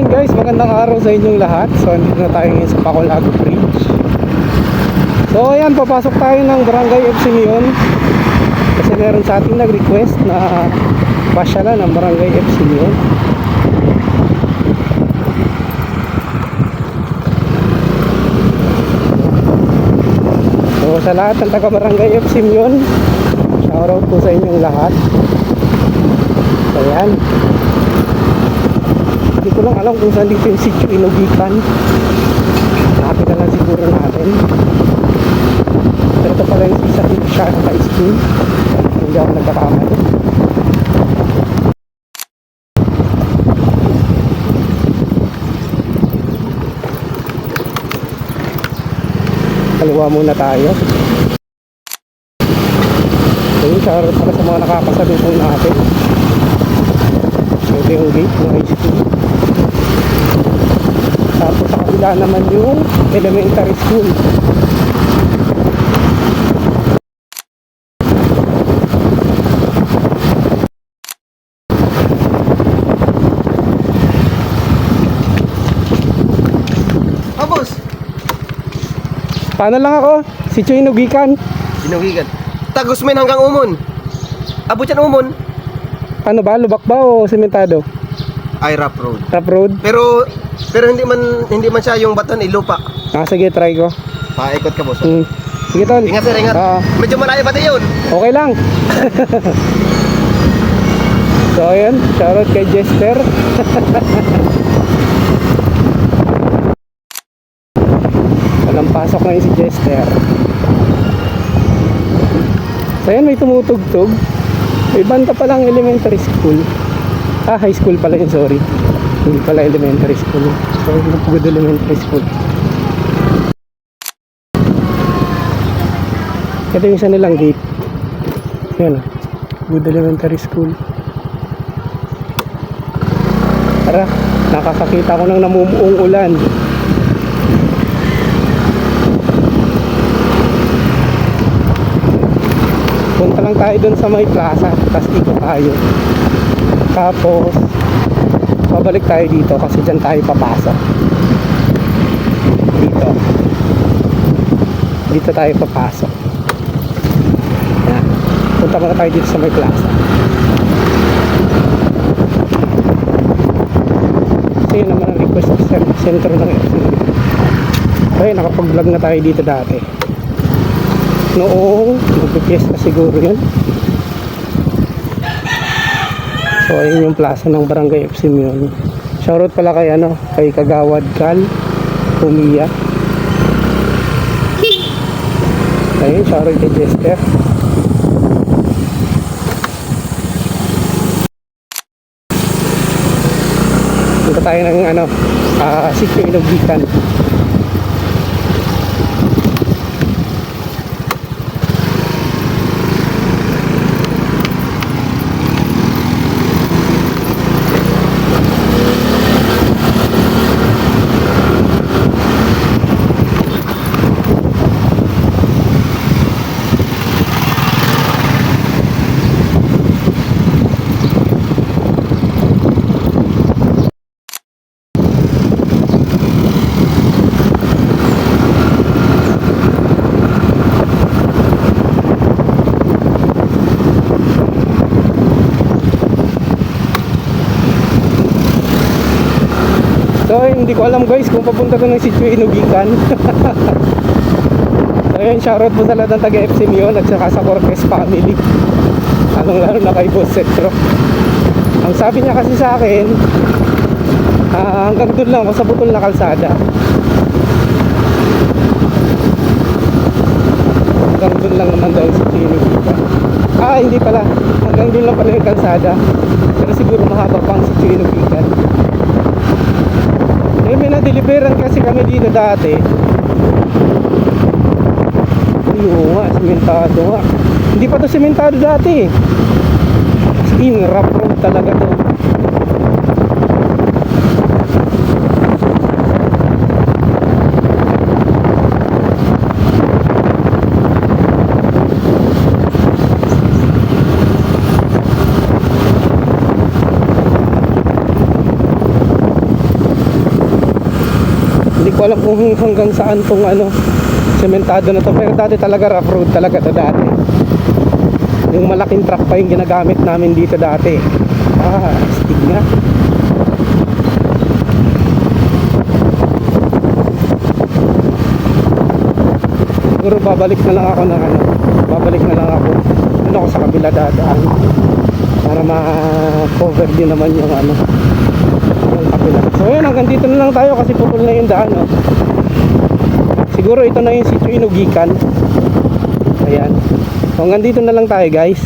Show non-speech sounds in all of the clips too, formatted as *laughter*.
ayun guys, magandang araw sa inyong lahat. So, andito na tayo ngayon sa Pacolago Bridge. So, ayan, papasok tayo ng Barangay ngayon. Kasi meron sa ating nag-request na pasyalan ng Barangay ngayon. So, sa lahat ng taga-Barangay FC ngayon, shoutout po sa inyong lahat. So, ayan. Hindi ko lang alam kung saan dito yung sitio inugikan. Nakapit na lang siguro natin. Pero ito pala yung isa siya ng high school. Hindi ako nagkakamali. Kaliwa muna tayo. Ayun, shoutout pala sa mga nakakasalubong natin. Ito yung gate ng high school. Tapos sa kabila naman yung elementary school. Ah, boss. Paano lang ako? Si Chuy Nugikan. Sinugigan. Tagusmin hanggang umon. Abot yan umon. Ano ba? Lubak ba o sementado? Ay, rough road. Rough road? Pero, pero hindi man hindi man siya yung baton, ilupa. Ah, sige, try ko. Paikot ka, boss. Hmm. Sige, tol. Ingat, sir, ingat. Ah, Medyo malayo pati yun. okay lang. *laughs* so, ayun. Shoutout kay Jester. *laughs* Walang pasok ngayon si Jester. So, ayun, may tumutugtog. May banda palang elementary school. Ah, high school pala yun, sorry. Hindi pala elementary school. So, Lupugod Elementary School. Ito yung isa nilang gate. Yan. Good Elementary School. Tara, nakakakita ko ng namumuong ulan. Punta lang tayo dun sa may plaza, tapos ikot tayo. Tapos, babalik tayo dito kasi dyan tayo papasok. Dito. Dito tayo papasok. Yan. Punta muna tayo dito sa may plaza. Kasi yun naman ang request sa sentro ng FC. Okay, nakapag-vlog na tayo dito dati. Noong magpipiesta siguro yun. So ayun yung plaza ng Barangay FC yun. Shoutout pala kay ano, kay Kagawad Cal, Kumiya. Ayun, shoutout kay Jester. Punta tayo ng ano, ah, Sitio Inugitan. So, hindi ko alam guys kung papunta ko ng Sitio Inugikan. *laughs* ayun, shoutout po sa lahat ng taga-FC yun at saka sa Cortez family. Anong lalo na kay Boss Setro. Ang sabi niya kasi sa akin, ah, hanggang doon lang ako sa butol na kalsada. Hanggang doon lang naman daw sa Inugikan. Ah, hindi pala. Hanggang doon lang pala yung kalsada. Pero siguro mahaba pang Sitio Inugikan. Eh, may na-deliveran kasi kami dito dati. Ay, oo nga, sementado nga. Hindi pa to sementado dati. As in, rough road talaga to. Ko alam kung hanggang saan tong ano, sementado na to. Pero dati talaga rough road talaga to dati. Yung malaking truck pa yung ginagamit namin dito dati. Ah, astig nga. Siguro babalik na lang ako ng ano, babalik na lang ako. Doon ako sa kabila dadaan para ma-cover din naman yung ano, kabila. So yun, hanggang dito na lang tayo kasi putol na yung daan. Oh. Siguro ito na yung sitio inugikan. Ayan. So hanggang dito na lang tayo guys.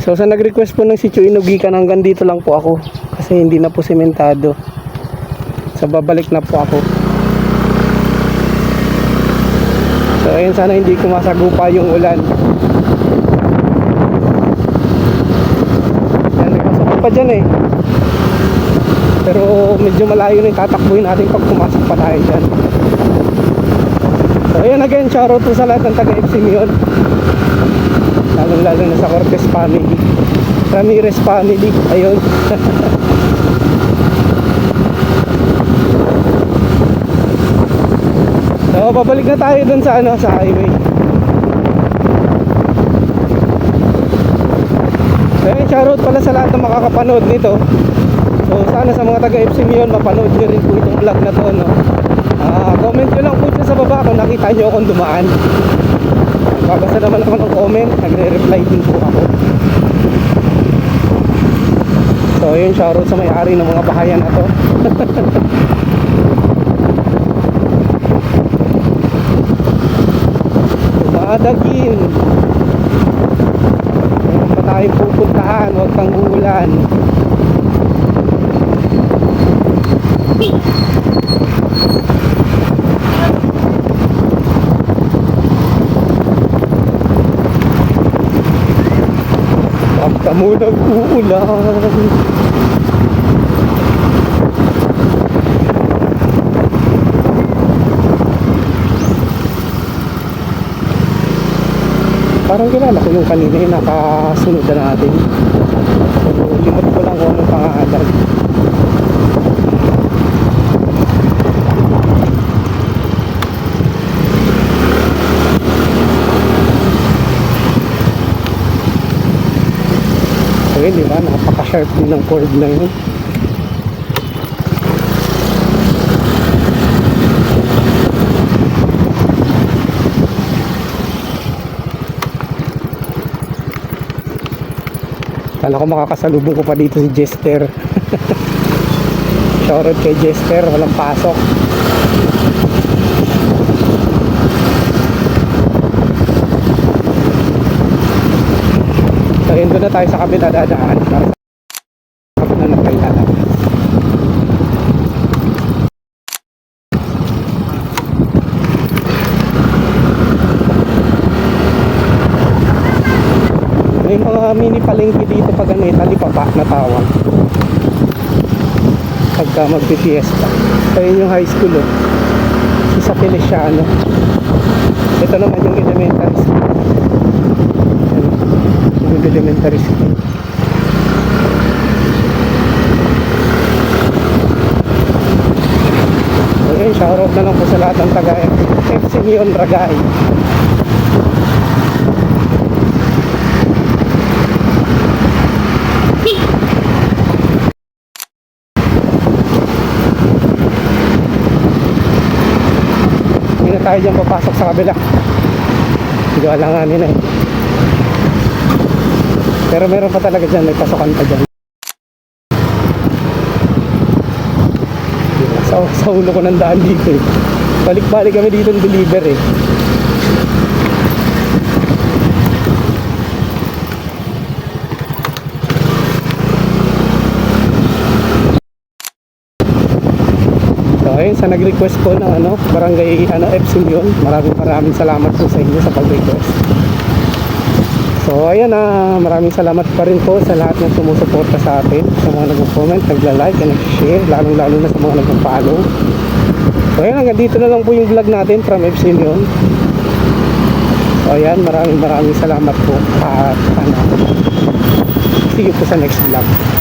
So sa nag-request po ng sitio inugikan hanggang dito lang po ako. Kasi hindi na po sementado. So babalik na po ako. So ayun sana hindi ko masagupa yung ulan. Yan, nagpasok pa dyan eh. Medyo malayo na yung tatakbuhin natin pag pumasok pa tayo dyan. So ayun again, shoutout po sa lahat ng taga FC Mion. Lalong lalo na sa Cortez family. Ramirez family. Ayun. *laughs* So, babalik na tayo dun sa ano, sa highway. So, yun, shoutout pala sa lahat ng makakapanood nito. So, sana sa mga taga FC Mion, mapanood nyo rin po itong vlog na to, no? Ah, comment nyo lang po dyan sa baba kung nakita nyo akong dumaan. Babasa naman ako ng comment, nagre-reply din po ako. So, yun, shoutout sa may-ari ng mga bahayan na to. *laughs* Dumadagin. Meron pa tayong pupuntahan, huwag kang uulan. Huwag ka uulan. Parang kilala ko yung kanina yung nakasunod na natin. So, limot ko lang kung anong pangalan. So yun, di ba? Napaka-sharp din ng chord na yun. Kala ko makakasalubong ko pa dito si Jester. *laughs* Shoutout kay Jester, walang pasok. So yun doon na tayo sa kabila dadaan para sa kabila na tayo. May mga mini palengke dito pag ano eh, talipapa na tawag. Pagka magpipiesta. So yun yung high school oh. Si sa Feliciano. Ito naman yung elementary school. Yung elementary school. Okay, shoutout na lang po sa lahat ng taga FC Mion Ragay. Hindi na tayo dyan papasok sa kabila. Hindi alanganin na eh. Pero meron pa talaga dyan, may pasokan pa dyan. Sa, sa ulo ko ng daan dito eh. Balik-balik kami dito ng deliver eh. Ayun sa nag-request po ng ano, barangay ano FC yun. Maraming maraming salamat po sa inyo sa pag-request. So ayan na maraming salamat pa rin po sa lahat ng sumusuporta sa atin, sa mga nag-comment, nagla-like, and nag-share, lalong lalo na sa mga nag-follow. So ayan, hanggang dito na lang po yung vlog natin from FC yun. So ayan, maraming maraming salamat po at ano, see you po sa next vlog.